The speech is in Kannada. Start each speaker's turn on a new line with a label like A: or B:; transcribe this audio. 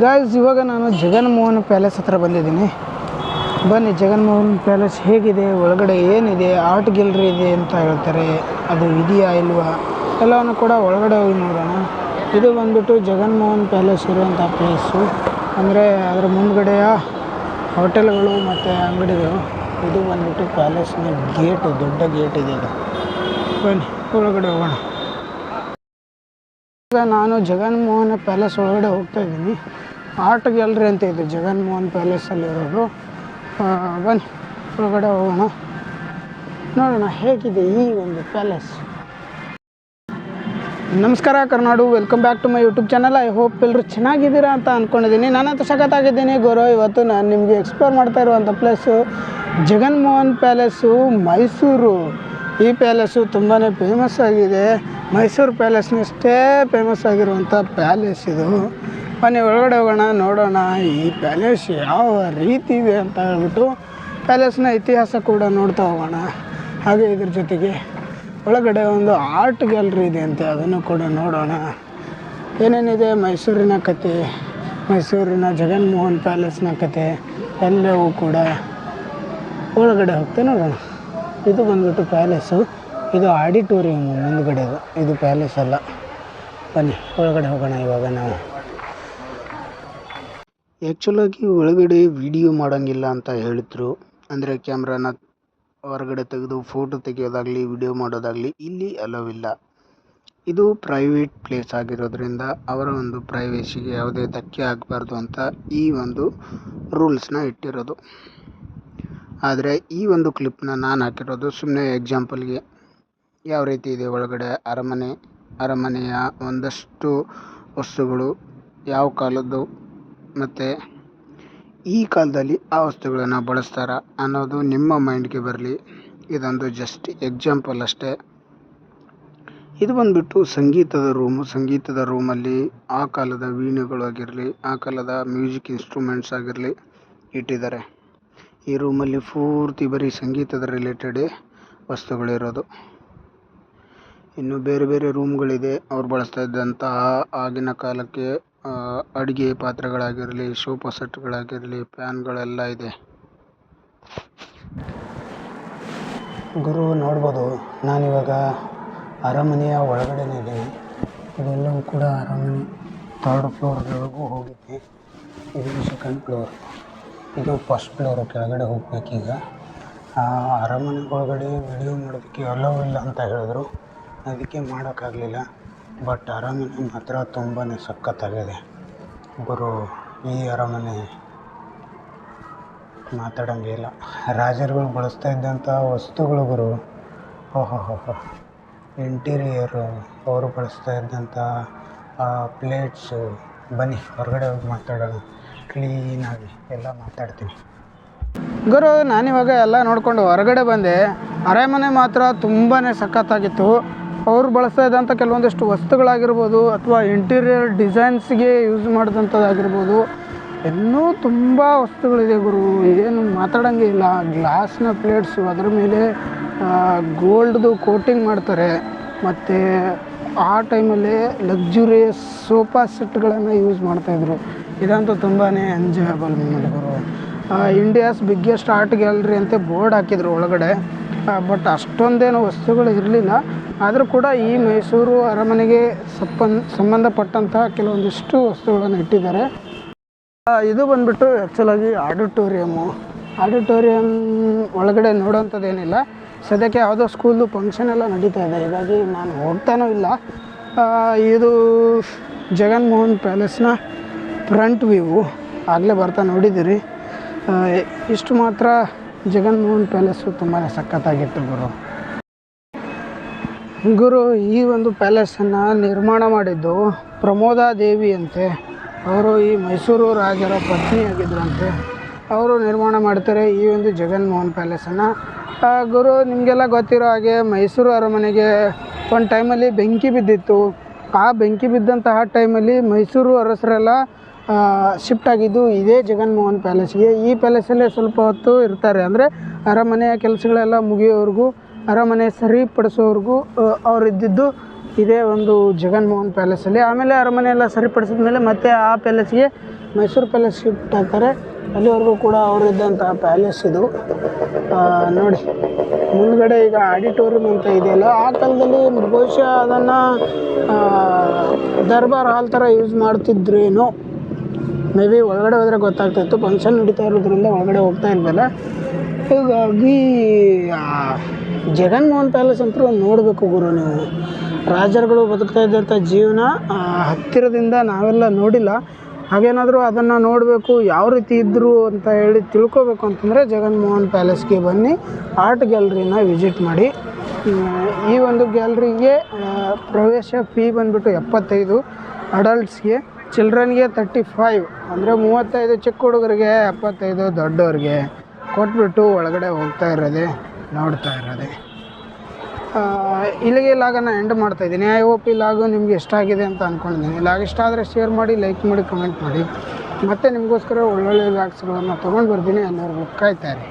A: ಗಾಯ್ಸ್ ಇವಾಗ ನಾನು ಜಗನ್ಮೋಹನ್ ಪ್ಯಾಲೇಸ್ ಹತ್ರ ಬಂದಿದ್ದೀನಿ. ಬನ್ನಿ, ಜಗನ್ಮೋಹನ್ ಪ್ಯಾಲೇಸ್ ಹೇಗಿದೆ, ಒಳಗಡೆ ಏನಿದೆ ಆರ್ಟ್ ಗ್ಯಾಲರಿ ಇದೆ ಅಂತ ಹೇಳ್ತಾರೆ. ಅದು ಇದೆಯಾ ಇಲ್ವಾ? ಎಲ್ಲವನ್ನು ಕೂಡ ಒಳಗಡೆ ಹೋಗಿ ನೋಡೋಣ. ಇದು ಬಂದ್ಬಿಟ್ಟು ಜಗನ್ಮೋಹನ್ ಪ್ಯಾಲೇಸ್ ಇರುವಂಥ ಪ್ಲೇಸು ಅಂದರೆ ಅದರ ಮುಂದ್ಗಡೆಯ ಹೋಟೆಲ್ಗಳು ಮತ್ತು ಅಂಗಡಿಗಳು. ಇದು ಬಂದ್ಬಿಟ್ಟು ಪ್ಯಾಲೇಸ್ನ ಗೇಟು ದೊಡ್ಡ ಗೇಟ್ ಇದೆ ಇದು ಬನ್ನಿ, ಒಳಗಡೆ ಹೋಗೋಣ. ಈಗ ನಾನು ಜಗನ್ಮೋಹನ ಪ್ಯಾಲೇಸ್ ಒಳಗಡೆ ಹೋಗ್ತಾ ಇದ್ದೀನಿ. ಆರ್ಟ್ ಗ್ಯಾಲರಿ ಅಂತ ಇದೆ ಜಗನ್ಮೋಹನ್ ಪ್ಯಾಲೇಸಲ್ಲಿ ಇರೋದು ಬನ್ನಿ, ಒಳಗಡೆ ಹೋಗೋಣ. ನೋಡೋಣ, ಹೇಗಿದೆ ಈ ಒಂದು ಪ್ಯಾಲೇಸ್? ನಮಸ್ಕಾರ, Karnadu. Welcome back to my YouTube channel I hope ಎಲ್ಲರೂ ಚೆನ್ನಾಗಿದ್ದೀರಾ ಅಂತ ಅಂದ್ಕೊಂಡಿದ್ದೀನಿ ನಾನಂತೂ ಸಖತ್ತಾಗಿದ್ದೀನಿ. ಗೌರವ, ಇವತ್ತು ನಾನು ನಿಮಗೆ ಎಕ್ಸ್ಪ್ಲೋರ್ ಮಾಡ್ತಾ ಇರುವಂಥ ಪ್ಲೇಸು ಜಗನ್ಮೋಹನ್ ಪ್ಯಾಲೇಸು ಮೈಸೂರು. ಈ ಪ್ಯಾಲೇಸು ತುಂಬಾ ಫೇಮಸ್ ಆಗಿದೆ. ಮೈಸೂರು ಪ್ಯಾಲೇಸ್ನಷ್ಟೇ ಫೇಮಸ್ ಆಗಿರುವಂಥ ಪ್ಯಾಲೇಸ್ ಇದು. ಬನ್ನಿ, ಒಳಗಡೆ ಹೋಗೋಣ, ನೋಡೋಣ ಈ ಪ್ಯಾಲೇಸ್ ಯಾವ ರೀತಿ ಇದೆ ಅಂತ ಹೇಳ್ಬಿಟ್ಟು ಪ್ಯಾಲೇಸ್ನ ಇತಿಹಾಸ ಕೂಡ ನೋಡ್ತಾ ಹೋಗೋಣ. ಹಾಗೆ ಇದ್ರ ಜೊತೆಗೆ ಒಳಗಡೆ ಒಂದು ಆರ್ಟ್ ಗ್ಯಾಲರಿ ಇದೆ ಅಂತೆ ಅದನ್ನು ಕೂಡ ನೋಡೋಣ. ಏನೇನಿದೆ? ಮೈಸೂರಿನ ಕತೆ, ಮೈಸೂರಿನ ಜಗನ್ಮೋಹನ್ ಪ್ಯಾಲೇಸ್ನ ಕತೆ ಎಲ್ಲವೂ ಕೂಡ ಒಳಗಡೆ ಹೋಗ್ತಾ ನೋಡೋಣ. ಇದು ಬಂದ್ಬಿಟ್ಟು ಪ್ಯಾಲೇಸು. ಇದು ಆಡಿಟೋರಿಯಮ್ ಮುಂದುಗಡೆದು ಇದು ಪ್ಯಾಲೇಸ್ ಅಲ್ಲ. ಬನ್ನಿ, ಒಳಗಡೆ ಹೋಗೋಣ ಇವಾಗ ನಾವು. ಆ್ಯಕ್ಚುಲಾಗಿ ಒಳಗಡೆ ವಿಡಿಯೋ ಮಾಡೋಂಗಿಲ್ಲ ಅಂತ ಹೇಳಿದ್ರು. ಅಂದರೆ ಕ್ಯಾಮ್ರಾನ ಹೊರಗಡೆ ತೆಗೆದು ಫೋಟೋ ತೆಗೆಯೋದಾಗಲಿ ವಿಡಿಯೋ ಮಾಡೋದಾಗಲಿ ಇಲ್ಲಿ ಅಲೋವಿಲ್ಲ ಇದು ಪ್ರೈವೇಟ್ ಪ್ಲೇಸ್ ಆಗಿರೋದ್ರಿಂದ ಅವರ ಒಂದು ಪ್ರೈವೇಸಿಗೆ ಯಾವುದೇ ಧಕ್ಕೆ ಆಗಬಾರ್ದು ಅಂತ ಈ ಒಂದು ರೂಲ್ಸ್ನ ಇಟ್ಟಿರೋದು. ಆದರೆ ಈ ಒಂದು ಕ್ಲಿಪ್ನ ನಾನು ಹಾಕಿರೋದು ಸುಮ್ಮನೆ ಎಕ್ಸಾಂಪಲ್ಗೆ ಯಾವ ರೀತಿ ಇದೆ ಒಳಗಡೆ ಅರಮನೆ, ಅರಮನೆಯ ಒಂದಷ್ಟು ವಸ್ತುಗಳು, ಯಾವ ಕಾಲದ್ದು ಮತ್ತು ಈ ಕಾಲದಲ್ಲಿ ಆ ವಸ್ತುಗಳನ್ನು ಬಳಸ್ತಾರ ಅನ್ನೋದು ನಿಮ್ಮ ಮೈಂಡ್ಗೆ ಬರಲಿ. ಇದೊಂದು ಜಸ್ಟ್ ಎಕ್ಸಾಂಪಲ್ ಅಷ್ಟೇ. ಇದು ಬಂದುಬಿಟ್ಟು ಸಂಗೀತದ ರೂಮು ಸಂಗೀತದ ರೂಮಲ್ಲಿ ಆ ಕಾಲದ ವೀಣೆಗಳು ಆಗಿರಲಿ, ಆ ಕಾಲದ ಮ್ಯೂಸಿಕ್ ಇನ್ಸ್ಟ್ರೂಮೆಂಟ್ಸ್ ಆಗಿರಲಿ ಇಟ್ಟಿದ್ದಾರೆ. ಈ ರೂಮಲ್ಲಿ ಪೂರ್ತಿ ಬರೀ ಸಂಗೀತದ ರಿಲೇಟೆಡೇ ವಸ್ತುಗಳಿರೋದು. ಇನ್ನು ಬೇರೆ ಬೇರೆ ರೂಮ್ಗಳಿದೆ. ಅವ್ರು ಬಳಸ್ತಾ ಇದ್ದಂತಹ ಆಗಿನ ಕಾಲಕ್ಕೆ ಅಡುಗೆ ಪಾತ್ರೆಗಳಾಗಿರಲಿ, ಸೋಫಾ ಸೆಟ್ಗಳಾಗಿರಲಿ, ಫ್ಯಾನ್ಗಳೆಲ್ಲ ಇದೆ. ಗುರು, ನೋಡ್ಬೋದು. ನಾನಿವಾಗ ಅರಮನೆಯ ಒಳಗಡೆನೇ ಇದ್ದೀನಿ. ಇದೆಲ್ಲವೂ ಕೂಡ ಅರಮನೆ ಥರ್ಡ್ ಫ್ಲೋರ್ವರೆಗೂ ಹೋಗಿದ್ದೆ. ಇದು ಸೆಕೆಂಡ್ ಫ್ಲೋರ್ ಇದು ಫಸ್ಟ್ ಫ್ಲೋರು ಕೆಳಗಡೆ ಹೋಗ್ಬೇಕೀಗ. ಅರಮನೆ ಒಳಗಡೆ ವಿಡಿಯೋ ಮಾಡೋದಕ್ಕೆ ಅಲೋ ಇಲ್ಲ ಅಂತ ಹೇಳಿದ್ರು. ಅದಕ್ಕೆ ಮಾಡೋಕ್ಕಾಗಲಿಲ್ಲ. ಬಟ್ ಅರಮನೆ ಮಾತ್ರ ತುಂಬಾ ಸಖತ್ತಾಗಿದೆ. ಗುರು ಈ ಅರಮನೆ ಮಾತಾಡೋಂಗೆ ಇಲ್ಲ. ರಾಜರುಗಳು ಬಳಸ್ತಾ ಇದ್ದಂಥ ವಸ್ತುಗಳು ಗುರು. ಓಹೋ ಹೋ ಇಂಟೀರಿಯರು ಅವರು ಬಳಸ್ತಾ ಇದ್ದಂಥ ಪ್ಲೇಟ್ಸು ಬನ್ನಿ, ಹೊರಗಡೆ ಹೋಗಿ ಮಾತಾಡೋಣ. ಕ್ಲೀನಾಗಿ ಎಲ್ಲ ಮಾತಾಡ್ತೀನಿ ಗುರು, ನಾನಿವಾಗ ಎಲ್ಲ ನೋಡಿಕೊಂಡು ಹೊರಗಡೆ ಬಂದೆ. ಅರೆಮನೆ ಮಾತ್ರ ತುಂಬಾ ಸಖತ್ತಾಗಿತ್ತು. ಅವ್ರು ಬಳಸ್ತಾ ಇದ್ದಂಥ ಕೆಲವೊಂದಿಷ್ಟು ವಸ್ತುಗಳಾಗಿರ್ಬೋದು ಅಥವಾ ಇಂಟೀರಿಯರ್ ಡಿಸೈನ್ಸ್ಗೆ ಯೂಸ್ ಮಾಡಿದಂಥದ್ದಾಗಿರ್ಬೋದು, ಇನ್ನೂ ತುಂಬ ವಸ್ತುಗಳಿದೆ ಗುರು. ಏನು ಮಾತಾಡೋಂಗೆ ಇಲ್ಲ. ಗ್ಲಾಸ್ನ ಪ್ಲೇಟ್ಸು ಅದರ ಮೇಲೆ ಗೋಲ್ಡ್ದು ಕೋಟಿಂಗ್ ಮಾಡ್ತಾರೆ. ಮತ್ತು ಆ ಟೈಮಲ್ಲಿ ಲಕ್ಸುರಿಯಸ್ ಸೋಫಾ ಸೆಟ್ಗಳನ್ನು ಯೂಸ್ ಮಾಡ್ತಾಯಿದ್ರು ಇದಂತೂ ತುಂಬಾ ಎಂಜಾಯಬಲ್ ಮೂಮೆಂಟ್ ಗುರು. ಇಂಡಿಯಾಸ್ ಬಿಗ್ಗೆಸ್ಟ್ ಆರ್ಟ್ ಗ್ಯಾಲರಿ ಅಂತ ಬೋರ್ಡ್ ಹಾಕಿದ್ರು ಒಳಗಡೆ. ಬಟ್ ಅಷ್ಟೊಂದೇನು ವಸ್ತುಗಳು ಇರಲಿಲ್ಲ. ಆದರೂ ಕೂಡ ಈ ಮೈಸೂರು ಅರಮನೆಗೆ ಸಪ್ಪನ್, ಸಂಬಂಧಪಟ್ಟಂತಹ ಕೆಲವೊಂದಿಷ್ಟು ವಸ್ತುಗಳನ್ನು ಇಟ್ಟಿದ್ದಾರೆ. ಇದು ಬಂದ್ಬಿಟ್ಟು ಆ್ಯಕ್ಚುಲಾಗಿ ಆಡಿಟೋರಿಯಮ್ಮು ಆಡಿಟೋರಿಯಮ್ ಒಳಗಡೆ ನೋಡೋಂಥದ್ದೇನಿಲ್ಲ. ಸದ್ಯಕ್ಕೆ ಯಾವುದೋ ಸ್ಕೂಲ್ದು ಫಂಕ್ಷನ್ ಎಲ್ಲ ನಡೀತಾ ಇದೆ. ಹೀಗಾಗಿ ನಾನು ಹೋಗ್ತಾನೂ ಇಲ್ಲ. ಇದು ಜಗನ್ಮೋಹನ್ ಪ್ಯಾಲೇಸ್ನ ಫ್ರಂಟ್ ವ್ಯೂ ಆಗಲೇ ಬರ್ತಾ ನೋಡಿದ್ದೀರಿ. ಇಷ್ಟು ಮಾತ್ರ ಜಗನ್ಮೋಹನ್ ಪ್ಯಾಲೇಸು ತುಂಬಾ ಸಖತ್ತಾಗಿತ್ತು ಗುರು. ಗುರು, ಈ ಒಂದು ಪ್ಯಾಲೇಸನ್ನು ನಿರ್ಮಾಣ ಮಾಡಿದ್ದು ಪ್ರಮೋದಾ ದೇವಿ ಅಂತೆ. ಅವರು ಈ ಮೈಸೂರು ರಾಜರ ಪತ್ನಿಯಾಗಿದ್ದರಂತೆ ಅವರು ನಿರ್ಮಾಣ ಮಾಡ್ತಾರೆ ಈ ಒಂದು ಜಗನ್ಮೋಹನ್ ಪ್ಯಾಲೇಸನ್ನು. ಗುರು, ನಿಮಗೆಲ್ಲ ಗೊತ್ತಿರೋ ಹಾಗೆ ಮೈಸೂರು ಅರಮನೆಗೆ ಒಂದು ಟೈಮಲ್ಲಿ ಬೆಂಕಿ ಬಿದ್ದಿತ್ತು. ಆ ಬೆಂಕಿ ಬಿದ್ದಂತಹ ಟೈಮಲ್ಲಿ ಮೈಸೂರು ಅರಸರೆಲ್ಲ ಶಿಫ್ಟ್ ಆಗಿದ್ದು ಇದೇ ಜಗನ್ಮೋಹನ್ ಪ್ಯಾಲೇಸ್ಗೆ ಈ ಪ್ಯಾಲೇಸಲ್ಲೇ ಸ್ವಲ್ಪ ಹೊತ್ತು ಇರ್ತಾರೆ. ಅಂದರೆ ಅರಮನೆಯ ಕೆಲಸಗಳೆಲ್ಲ ಮುಗಿಯೋವರೆಗೂ, ಅರಮನೆ ಸರಿಪಡಿಸೋವರೆಗೂ ಅವ್ರು ಇದ್ದಿದ್ದು
B: ಇದೇ ಒಂದು ಜಗನ್ಮೋಹನ್ ಪ್ಯಾಲೇಸಲ್ಲಿ ಆಮೇಲೆ ಅರಮನೆ ಎಲ್ಲ ಸರಿಪಡಿಸಿದ ಮೇಲೆ ಮತ್ತೆ ಆ ಪ್ಯಾಲೇಸ್ಗೆ ಮೈಸೂರು ಪ್ಯಾಲೇಸ್ ಶಿಫ್ಟ್ ಆಗ್ತಾರೆ ಅಲ್ಲಿವರೆಗೂ ಕೂಡ ಅವರಿದ್ದಂಥ ಪ್ಯಾಲೇಸ್ ಇದು. ನೋಡಿ, ಮುಂದ್ಗಡೆ ಈಗ ಆಡಿಟೋರಿಯಂ ಅಂತ ಇದೆಯಲ್ಲ, ಆ ಕಾಲದಲ್ಲಿ ಬಹುಶಃ ಅದನ್ನು ದರ್ಬಾರ್ ಹಾಲ್ ಥರ ಯೂಸ್ ಮಾಡ್ತಿದ್ರೇನೋ. ಮೇ ಬಿ ಒಳಗಡೆ ಹೋದರೆ ಗೊತ್ತಾಗ್ತಾಯಿತ್ತು ಫಂಕ್ಷನ್ ನಡೀತಾ ಇರೋದ್ರಿಂದ ಒಳಗಡೆ ಹೋಗ್ತಾ ಇಲ್ವಲ್ಲ ಹೀಗಾಗಿ ಜಗನ್ಮೋಹನ್ ಪ್ಯಾಲೇಸ್ ಅಂತೂ ನೋಡಬೇಕು ಗುರು ನೀವು. ರಾಜರುಗಳು ಬದುಕ್ತಾ ಇದ್ದಂಥ ಜೀವನ ಹತ್ತಿರದಿಂದ ನಾವೆಲ್ಲ ನೋಡಿಲ್ಲ. ಹಾಗೇನಾದರೂ ಅದನ್ನು ನೋಡಬೇಕು, ಯಾವ ರೀತಿ ಇದ್ದರು ಅಂತ ಹೇಳಿ ತಿಳ್ಕೊಬೇಕು ಅಂತಂದರೆ ಜಗನ್ಮೋಹನ್ ಪ್ಯಾಲೇಸ್ಗೆ ಬನ್ನಿ. ಆರ್ಟ್ ಗ್ಯಾಲ್ರಿನ ವಿಸಿಟ್ ಮಾಡಿ. ಈ ಒಂದು ಗ್ಯಾಲ್ರಿಗೆ ಪ್ರವೇಶ ಫೀ ಬಂದುಬಿಟ್ಟು ಎಪ್ಪತ್ತೈದು ಅಡಲ್ಟ್ಸ್ಗೆ ಚಿಲ್ಡ್ರನ್ಗೆ ತರ್ಟಿ ಫೈವ್, ಅಂದರೆ ಮೂವತ್ತೈದು ಚಿಕ್ಕ ಹುಡುಗರಿಗೆ ಎಪ್ಪತ್ತೈದು ದೊಡ್ಡವ್ರಿಗೆ ಕೊಟ್ಬಿಟ್ಟು ಒಳಗಡೆ ಹೋಗ್ತಾ ಇರೋದೆ, ನೋಡ್ತಾ ಇರೋದೆ. ಇಲ್ಲಿಗೆ ಲಾಗನ್ನು ಎಂಡ್ ಮಾಡ್ತಾ ಇದ್ದೀನಿ. ಐ ಹೋಪ್ ಈ ಲಾಗು ನಿಮ್ಗೆ ಇಷ್ಟ ಆಗಿದೆ ಅಂತ ಅಂದ್ಕೊಂಡಿದ್ದೀನಿ ಲಾಗ್ ಇಷ್ಟ ಆದರೆ ಶೇರ್ ಮಾಡಿ ಲೈಕ್ ಮಾಡಿ ಕಮೆಂಟ್ ಮಾಡಿ. ಮತ್ತೆ ನಿಮಗೋಸ್ಕರ ಒಳ್ಳೊಳ್ಳೆ ಲಾಗ್ಸ್ಗಳನ್ನು ತೊಗೊಂಡು ಬರ್ತೀನಿ ಎಲ್ಲರಿಗೂ ಕಾಯ್ತಾ ಇರಿ.